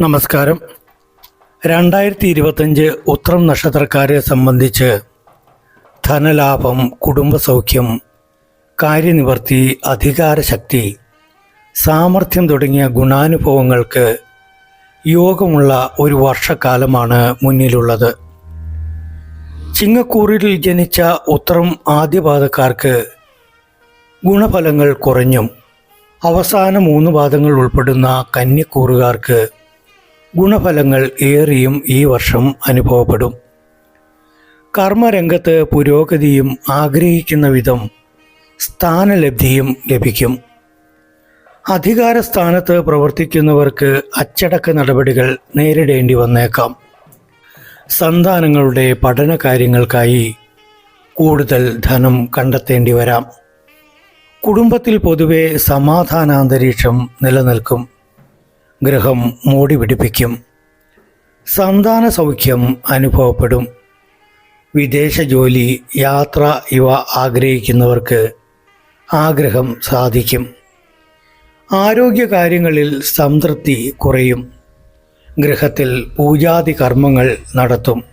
നമസ്കാരം. രണ്ടായിരത്തി ഇരുപത്തഞ്ച് ഉത്രം നക്ഷത്രക്കാരെ സംബന്ധിച്ച് ധനലാഭം കുടുംബസൗഖ്യം കാര്യനിവർത്തി അധികാരശക്തി സാമർഥ്യം തുടങ്ങിയ ഗുണാനുഭവങ്ങൾക്ക് യോഗമുള്ള ഒരു വർഷക്കാലമാണ് മുന്നിലുള്ളത്. ചിങ്ങക്കൂറിൽ ജനിച്ച ഉത്രം ആദ്യപാദക്കാർക്ക് ഗുണഫലങ്ങൾ കുറഞ്ഞും അവസാന മൂന്ന് പാദങ്ങൾ ഉൾപ്പെടുന്ന കന്യക്കൂറുകാർക്ക് ഗുണഫലങ്ങൾ ഏറിയും ഈ വർഷം അനുഭവപ്പെടും. കർമ്മരംഗത്ത് പുരോഗതിയും ആഗ്രഹിക്കുന്ന വിധം സ്ഥാനലബ്ധിയും ലഭിക്കും. അധികാര സ്ഥാനത്ത് പ്രവർത്തിക്കുന്നവർക്ക് അച്ചടക്ക നടപടികൾ നേരിടേണ്ടി വന്നേക്കാം. സന്താനങ്ങളുടെ പഠന കാര്യങ്ങൾക്കായി കൂടുതൽ ധനം കണ്ടെത്തേണ്ടി വരാം. കുടുംബത്തിൽ പൊതുവെ സമാധാനാന്തരീക്ഷം നിലനിൽക്കും. ഗ്രഹം മൂടി പിടിപ്പിക്കും. സന്താന സൗഖ്യം അനുഭവപ്പെടും. വിദേശ ജോലി യാത്ര ഇവ ആഗ്രഹിക്കുന്നവർക്ക് ആഗ്രഹം സാധിക്കും. ആരോഗ്യകാര്യങ്ങളിൽ സംതൃപ്തി കുറയും. ഗൃഹത്തിൽ പൂജാതി കർമ്മങ്ങൾ നടത്തും.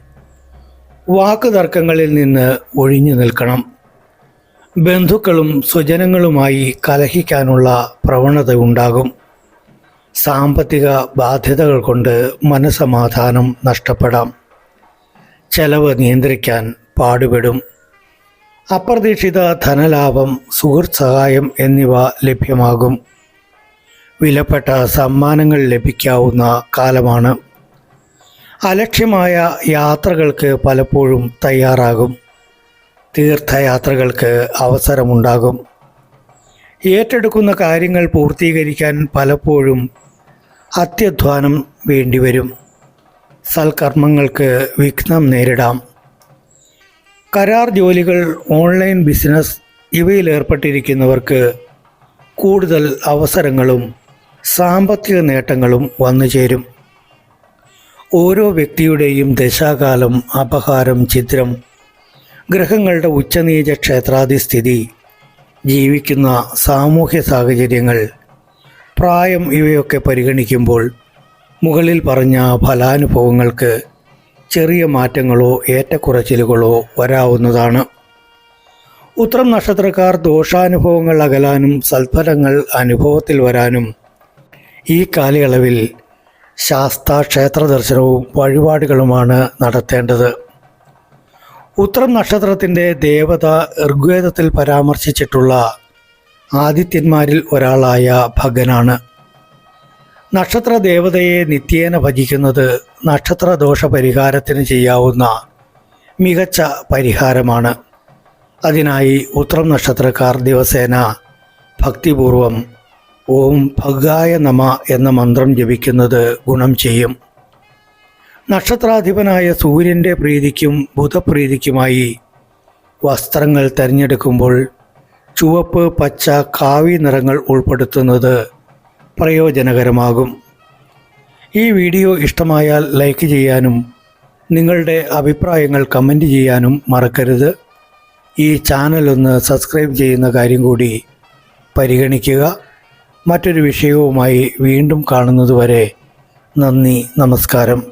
വാക്കുതർക്കങ്ങളിൽ നിന്ന് ഒഴിഞ്ഞു നിൽക്കണം. ബന്ധുക്കളും സ്വജനങ്ങളുമായി കലഹിക്കാനുള്ള പ്രവണത ഉണ്ടാകും. സാമ്പത്തിക ബാധ്യതകൾ കൊണ്ട് മനസമാധാനം നഷ്ടപ്പെടാം. ചെലവ് നിയന്ത്രിക്കാൻ പാടുപെടും. അപ്രതീക്ഷിത ധനലാഭം സുഹൃത്ത് സഹായം എന്നിവ ലഭ്യമാകും. വിലപ്പെട്ട സമ്മാനങ്ങൾ ലഭിക്കാവുന്ന കാലമാണ്. അലക്ഷ്യമായ യാത്രകൾക്ക് പലപ്പോഴും തയ്യാറാകും. തീർത്ഥയാത്രകൾക്ക് അവസരമുണ്ടാകും. ഏറ്റെടുക്കുന്ന കാര്യങ്ങൾ പൂർത്തീകരിക്കാൻ പലപ്പോഴും അത്യധ്വാനം വേണ്ടിവരും. സൽക്കർമ്മങ്ങൾക്ക് വിഘ്നം നേരിടാം. കരാർ ജോലികൾ ഓൺലൈൻ ബിസിനസ് ഇവയിൽ ഏർപ്പെട്ടിരിക്കുന്നവർക്ക് കൂടുതൽ അവസരങ്ങളും സാമ്പത്തിക നേട്ടങ്ങളും വന്നു ചേരും ഓരോ വ്യക്തിയുടെയും ദശാകാലം അപഹാരം ചിത്രം ഗ്രഹങ്ങളുടെ ഉച്ചനീച ക്ഷേത്രാധിസ്ഥിതി ജീവിക്കുന്ന സാമൂഹ്യ സാഹചര്യങ്ങൾ പ്രായം ഇവയൊക്കെ പരിഗണിക്കുമ്പോൾ മുകളിൽ പറഞ്ഞ ഫലാനുഭവങ്ങൾക്ക് ചെറിയ മാറ്റങ്ങളോ ഏറ്റക്കുറച്ചിലുകളോ വരാവുന്നതാണ്. ഉത്രം നക്ഷത്രക്കാർ ദോഷാനുഭവങ്ങൾ അകലാനും സൽഫലങ്ങൾ അനുഭവത്തിൽ വരാനും ഈ കാലയളവിൽ ശാസ്ത്ര ക്ഷേത്ര ദർശനവും വഴിപാടുകളുമാണ് നടത്തേണ്ടത്. ഉത്രം നക്ഷത്രത്തിന്റെ ദേവത ഋഗ്വേദത്തിൽ പരാമർശിച്ചിട്ടുള്ള ആദിത്യന്മാരിൽ ഒരാളായ ഭഗനാണ്. നക്ഷത്ര ദേവതയെ നിത്യേന ഭജിക്കുന്നത് നക്ഷത്രദോഷ പരിഹാരത്തിന് ചെയ്യാവുന്ന മികച്ച പരിഹാരമാണ്. അതിനായി ഉത്രം നക്ഷത്രക്കാർ ദിവസേന ഭക്തിപൂർവം ഓം ഭഗായ നമ എന്ന മന്ത്രം ജപിക്കുന്നത് ഗുണം ചെയ്യും. നക്ഷത്രാധിപനായ സൂര്യന്റെ പ്രീതിക്കും ബുധപ്രീതിക്കുമായി വസ്ത്രങ്ങൾ തിരഞ്ഞെടുക്കുമ്പോൾ ചുവപ്പ് പച്ച കാവി നിറങ്ങൾ ഉൾപ്പെടുത്തുന്നത് പ്രയോജനകരമാകും. ഈ വീഡിയോ ഇഷ്ടമായാൽ ലൈക്ക് ചെയ്യാനും നിങ്ങളുടെ അഭിപ്രായങ്ങൾ കമന്റ് ചെയ്യാനും മറക്കരുത്. ഈ ചാനൽ ഒന്ന് സബ്സ്ക്രൈബ് ചെയ്യുന്ന കാര്യം കൂടി പരിഗണിക്കുക. മറ്റൊരു വിഷയവുമായി വീണ്ടും കാണുന്നതുവരെ നന്ദി നമസ്കാരം.